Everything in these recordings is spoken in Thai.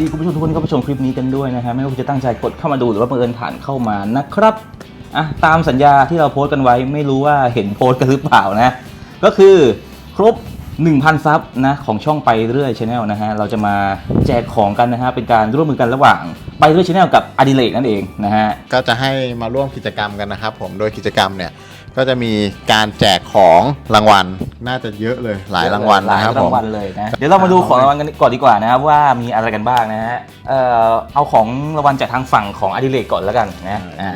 ดีคุณผู้ชมทุกคนที่เข้ามาชมคลิปนี้กันด้วยนะฮะไม่ว่าคุณจะตั้งใจกดเข้ามาดูหรือว่าบังเอิญผ่านเข้ามานะครับอะตามสัญญาที่เราโพสต์กันไว้ไม่รู้ว่าเห็นโพสต์กันหรือเปล่านะ ก็คือครบ 1,000 ซับนะของช่องไปเรื่อยชาแนลนะฮะเราจะมาแจกของกันนะฮะเป็นการร่วมมือกันระหว่างไปเรื่อยชาแนลกับอดิเลกนั่นเองนะฮะก็จะให้มาร่วมกิจกรรมกันนะครับผมโดยกิจกรรมเนี่ย ก็จะมีการแจกของรางวัล น่าจะเยอะเลยหลายรางวัลหลายนะครับผรามงวัลเลยนะ เดี๋ยวเรามาดูของรางวัลกันก่อนดีกว่านะครับว่ามีอะไรกันบ้างนะฮะเอ่อเอาของรางวัลจากทางฝั่งของอดิเลกก่อนแล้วกันนะอ่า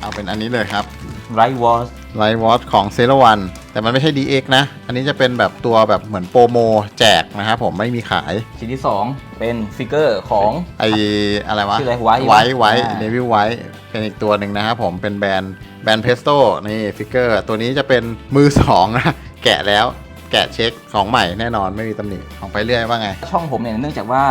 เอาเป็นอันนี้เลยครับไรวอสไลท์วอตของเซรวันแต่มันไม่ใช่ DX นะ อันนี้จะเป็นแบบตัวแบบเหมือนโปรโมแจกนะครับผมไม่มีขายชิ้นที่ 2 เป็นฟิกเกอร์ของ ไออะไรวะชื่ออะไร White ไว้ไว้อ่า เนวิลไว้เป็นอีกตัวหนึ่งนะครับผมเป็นแบรนด์ แบนเพสโต้นี่ฟิกเกอร์ตัวนี้จะเป็นมือสองนะแกะแล้วแกะเช็คของใหม่แน่นอนไม่มีตำหนิของไปเรื่อยว่าไง ช่องผมเนี่ยเนื่องจากว่า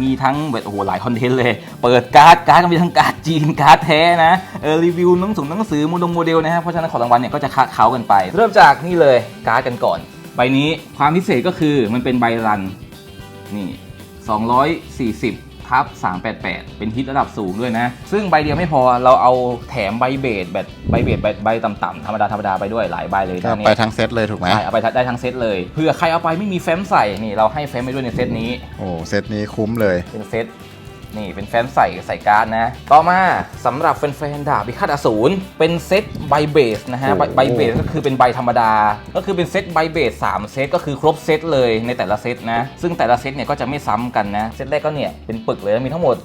มีทั้งแบบโอ้โหหลายคอนเทนต์เลย เปิดการ์ดการ์ดก็มีทั้งการ์ดจีนการ์ดแท้นะเออรีวิวหนังสือหนังสือโมดงโมเดลนะฮะเพราะฉะนั้นของรางวัลเนี่ยก็จะคะเขากันไป เริ่มจากนี่เลยการ์ดกันก่อน ใบนี้ความพิเศษก็คือมันเป็นใบรันนี่240 ทับ388 เป็นฮิตระดับสูงด้วยนะ ซึ่งใบเดียวไม่พอเราเอาแถมใบเบสแบบใบเบสใบใบต่ำๆธรรมดาธรรมดาไปด้วยหลายใบเลยก็นะเนี่ไปยทั้งเซตเลยถูกไหมใช่เอาไปได้ทั้งเซตเลยเผื่อใครเอาไปไม่มีแฟ้มใส่นี่เราให้แฟ้มไปด้วยในเซตนี้ โอ้เซตนี้คุ้มเลยเป็นเซต นี่เป็นแฟ้มใส่ใส่การ์ดนะ ต่อมาสำหรับแฟนๆดาบพิฆาตอสูรเป็นเซตใบเบสนะฮะใบโอ้ใบเบสก็คือเป็นใบธรรมดา ก็คือเป็นเซตใบเบส3เซตก็คือครบเซตเลยในแต่ละเซตนะ ซึ่งแต่ละเซตเนี่ยก็จะไม่ซ้ำกันนะ เซตแรกก็เนี่ยเป็นปึกเลยมีทั้งหมด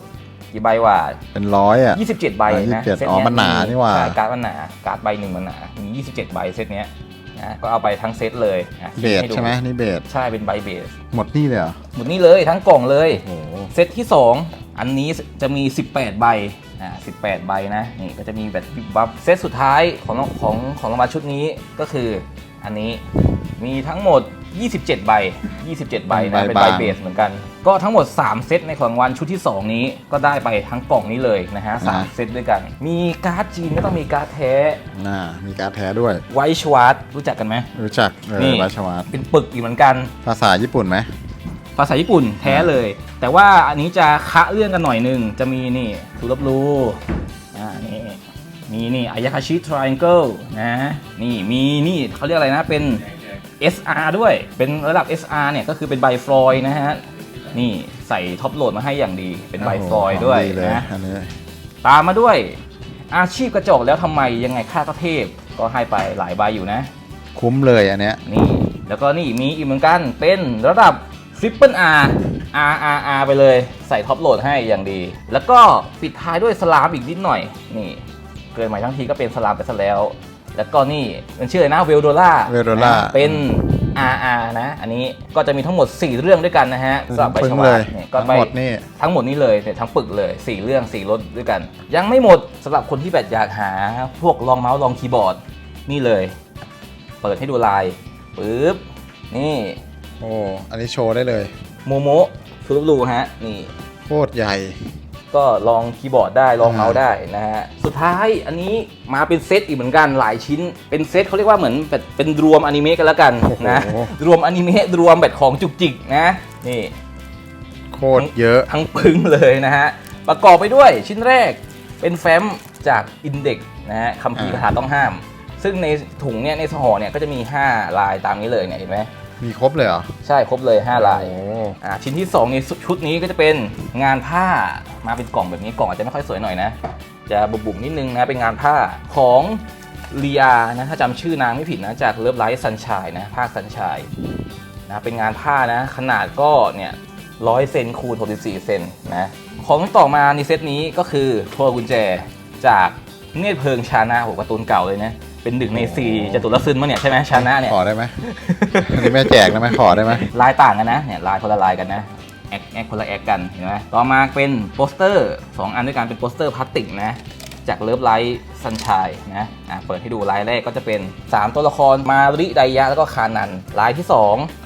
กี่ใบวะเป็นร้อยอะ 27 ใบนะ27เซตอ๋อเยมันหนานี่หว่า ใช่การ์ดมันหนาการ์ดใบหนึ่งมันหนามี 27 ใบเซตเนี้ยนะก็เอาไปทั้งเซตเลยนะเบสห้ดูใช่ไหมนี่เบสใช่เป็นใบเบสหมดนี่เลยเหรอหมดนี่เลยทั้งกล่องเลย โอ้โห เซตที่ 2 อันนี้จะมี 18 ใบอ่า18 ใบนะ นี่ก็จะมีแบบวิบวับเซตสุดท้ายของของของรางวัลชุดนี้ก็คืออันนี้มีทั้งหมด 27 ใบ 27 ใบนะ เป็นใบเบสเหมือนกัน ก็ทั้งหมด 3 เซตในของรางวัลชุดที่ 2 นี้ก็ได้ไปทั้งกล่องนี้เลยนะฮะสามเซตด้วยกัน มีการ์ดจีนก็ต้องมีการ์ดแท้น่ามีการ์ดแท้ด้วย ไวชวาร์ตรู้จักกันไหม รู้จักเออนี่ราชวัตรเป็นปึกอีกเหมือนกัน ภาษาญี่ปุ่นไหม ภาษาญี่ปุ่นแท้เลย แต่ว่าอันนี้จะคะเรื่องกันหน่อยหนึงจะมีนี่ทูรับรู้อ่านี่มีนี่อายาคาชิทริแองเกิลนะนี่มีนี่เขาเรียกอะไรนะเป็น SR ด้วยเป็นระดับ SR เนี่ยก็คือเป็นใบฟลอยด์นะฮะนี่ใส่ท็อปโหลดมาให้อย่างดี เป็นใบโอ้โหฟลอยด์ด้วยของเลยนะอันนี้ตามมาด้วย อาชีพกระจกแล้วทำไมยังไงค่าก็เทพก็ให้ไปหลายใบอยู่นะ คุ้มเลยอันเนี้ยนี่แล้วก็นี่มีอีกเหมือนกันเป็นระดับ Triple R R R R ไปเลยใส่ท็อปโหลดให้อย่างดี แล้วก็ปิดท้ายด้วยสลามอีกนิดหน่อย นี่ เกินใหม่ทั้งทีก็เป็นสลามไปซะแล้ว แล้วก็นี่มันชื่ออะไรนะเวลโดล่า Veldola เป็น R R นะ อันนี้ก็จะมีทั้งหมด 4 เรื่องด้วยกันนะฮะสำหรับใบปึ้ชงวาเลร์ยเนี่ยก็ทั้งใบหมดนี่ ทั้งหมดนี้เลยเนี่ยทั้งปึกเลย 4 เรื่อง 4รถด้วยกัน ยังไม่หมดสำหรับคนที่แบบอยากหา พวกรองเมาส์รองคีย์บอร์ด นี่เลย เปิดให้ดูลายปึ๊บนี่ โอ้อันนี้โชว์ได้เลยโมโมทูรูฮะนี่ โคตรใหญ่ ก็ลองคีย์บอร์ดได้ลองอ่าเมาส์ได้นะฮะ สุดท้ายอันนี้มาเป็นเซตอีกเหมือนกันหลายชิ้น เป็นเซตเขาเรียกว่าเหมือนแบบเป็นรวมอนิเมะกันแล้วกันนะรวมอนิเมะรวมแบบของจุกจิกนะนี่โคตรเยอะ ทั้งปึ้งเลยนะฮะ ประกอบไปด้วยชิ้นแรกเป็นแฟ้มจากอินเด็กนะฮะคัมภีร์อ่าคาถาต้องห้าม ซึ่งในถุงเนี่ยในห่อเนี่ยก็จะมี 5 ลายตามนี้เลยเนี่ยเห็นไหม มีครบเลยเหรอ ใช่ครบเลย 5 ลายอ่าชิ้นที่2ในชุดนี้ก็จะเป็นงานผ้ามาเป็นกล่องแบบนี้กล่องอาจจะไม่ค่อยสวยหน่อยนะ จะบุบๆนิดนึงนะเป็นงานผ้าของเลียนะถ้าจำชื่อนางไม่ผิดนะจากเลิฟไลท์ซันช e นะภาคซันช e นะเป็นงานผ้านะ ขนาดก็เนี่ยร้อยเซนคูณ64เซนนะของต่อมาในเซตนี้ก็คือพวงกุญแจจากเนตรเพลิงชานะโหการ์ตูนเก่าเลยนะ เป็นหนึ่งในสี่จตุรซึนมาเนี่ยใช่ไหมชานะเนี่ยขอได้ไหมอันนี้แม่แจกได้ไหมขอได้ไหมลายต่างกันนะเนี่ยลายคนละลายกันนะแอคแอคคนละแอคกันเห็นไหมต่อมาเป็นโปสเตอร์สองอันด้วยกันเป็นโปสเตอร์พลาสติกนะจากเลิฟไลท์ซันช e นะอะเปิดให้ดูลายแรกก็จะเป็น 3 ตัวละครมาริไดยะแล้วก็คานันลายที่ 2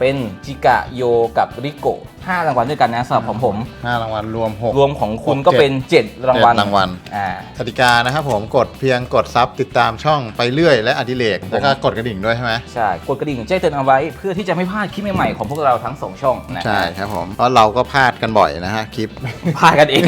เป็นจิกะโยกับริโกห้ารางวัลด้วยกันนะสำหรับของผม ห้ารางวัลรวมหก รวมของคุณหกก็เจ็ดเป็น 7 รางวัลเจ็ดรางวัล อ่า กติกานะครับผมกดเพียงกดซับติดตามช่องไปเรื่อยและอดิเรกแล้วก็กดกระดิ่งด้วยใช่ไหมใช่ กดกระดิ่งแจ้งเตือนเอาไว้ เพื่อที่จะไม่พลาดคลิปใหม่ๆของพวกเราทั้งสองช่องนะใช่ครับผมเพราะเราก็พลาดกันบ่อยนะฮะคลิป พลาดกันเอง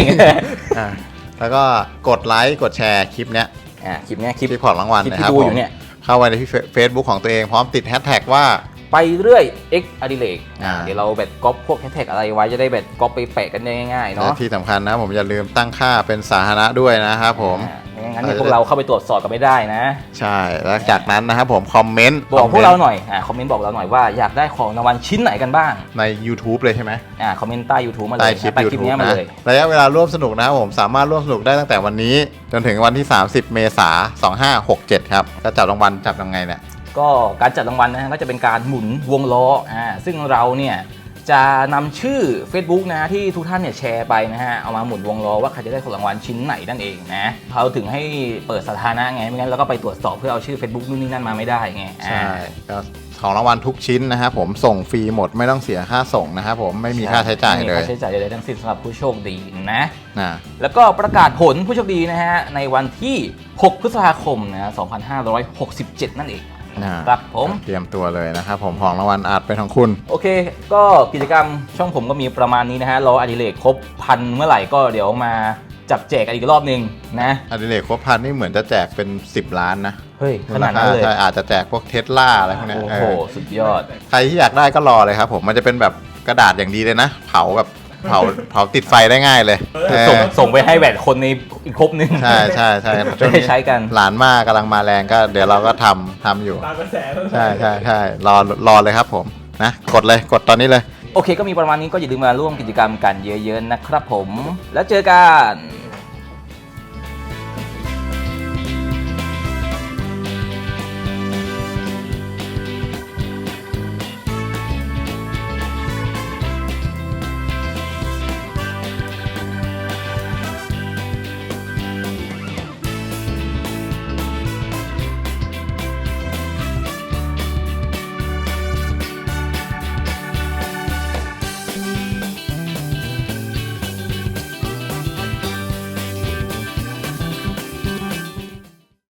อะแล้วก็กดไลค์กดแชร์คลิปเนี้ยอ่าคลิปเนี้ยคลิปคลิปของรางวัลคลิปนะที่ครับดูผอมยู่เนี่ยเข้าไปในที่เฟซบุ๊กของตัวเองพร้อมติดแฮชแท็กว่า ไปเรื่อย X อดิเรกอ่า เดี๋ยวเราแบบก๊อปพวกแฮชแท็กอะไรไว้จะได้แบบก๊อปไปแปะกันได้ง่ายๆและเนาะที่สำคัญนะผมอย่าลืมตั้งค่าเป็นสาธารณะด้วยนะครับผม อ่าไม่งั้นเนี่ยพวกเราเข้าไปตรวจสอบกันไม่ได้นะ ใช่แล้วจากนั้นนะครับผมคอมเมนต์บอกพวกเราหน่อยอ่าคอมเมนต์บอกเราหน่อยว่าอยากได้ของรางวัลชิ้นไหนกันบ้างใน YouTube เลยใช่ไหม อ่าคอมเมนต์ใต้ YouTube มาเลใต้ยคลิป ใต้คลิป YouTube เนี้ยมานะเลย ระยะเวลาร่วมสนุกนะครับผมสามารถร่วมสนุกได้ตั้งแต่วันนี้ จนถึงวันที่ 30 เมษายน2567 ครับ ก็จับรางวัลจับยังไงเนี่ย ก็การจัดรางวัลนะฮะก็จะเป็นการหมุนวงล้ออ่าซึ่งเราเนี่ยจะนำชื่อ Facebook นะฮะที่ทุกท่านเนี่ยแชร์ไปนะฮะ เอามาหมุนวงล้อว่าใครจะได้ของรางวัลชิ้นไหนนั่นเองนะเขาถึงให้เปิดสถานะไง ไม่งั้นเราก็ไปตรวจสอบเพื่อเอาชื่อ Facebook นู่นนี่นั่นมาไม่ได้ไงอ่าใช่ก็ของรางวัลทุกชิ้นนะครับผมส่งฟรีหมดไม่ต้องเสียค่าส่งนะครับผมไม่มีค่าใช้จ่ายไม่มีเลยค่าใช้จ่ายใดๆทั้งสิ้นสำหรับผู้โชคดีนะนะแล้วก็ประกาศผลผู้โชคดีนะฮะในวันที่ 6 พฤษภาคมนะ2567 นั่นเอง นะครับผมเตรียมตัวเลยนะครับผมของรางวัลอาจเป็นของคุณ โอเค ก็กิจกรรมช่องผมก็มีประมาณนี้นะฮะรออดิเรกครบพันเมื่อไหร่ก็เดี๋ยวมาจับแจกกันอีกรอบหนึงนะอดิเรกครบพันนี่เหมือนจะแจกเป็น 10 ล้านนะเฮ้ยขนาดนั้นเลยใช่อาจจะแจกพวกเทสลาอะไรพวกเนี้ยโอ้เอโหอสุดยอด ใครที่อยากได้ก็รอเลยครับผมมันจะเป็นแบบกระดาษอย่างดีเลยนะ เผาแบบ เผาเผาติดไฟได้ง่ายเลยเออส่งส่งไปให้แบบคนในอีกครบหนึงใช่ใช่ใช่จะได้ใช้กัน หลานมากกำลังมาแรงก็ เดี๋ยวเราก็ทำทำอยู่ ตามกระแสแล้วใช่ใช่ใช่รอรอเลยครับผมนะกดเลยกดตอนนี้เลย โอเคก็มีประมาณนี้ก็อย่าลืมมาร่วมกิจกรรมกันเยอะๆนะครับผม แล้วเจอกัน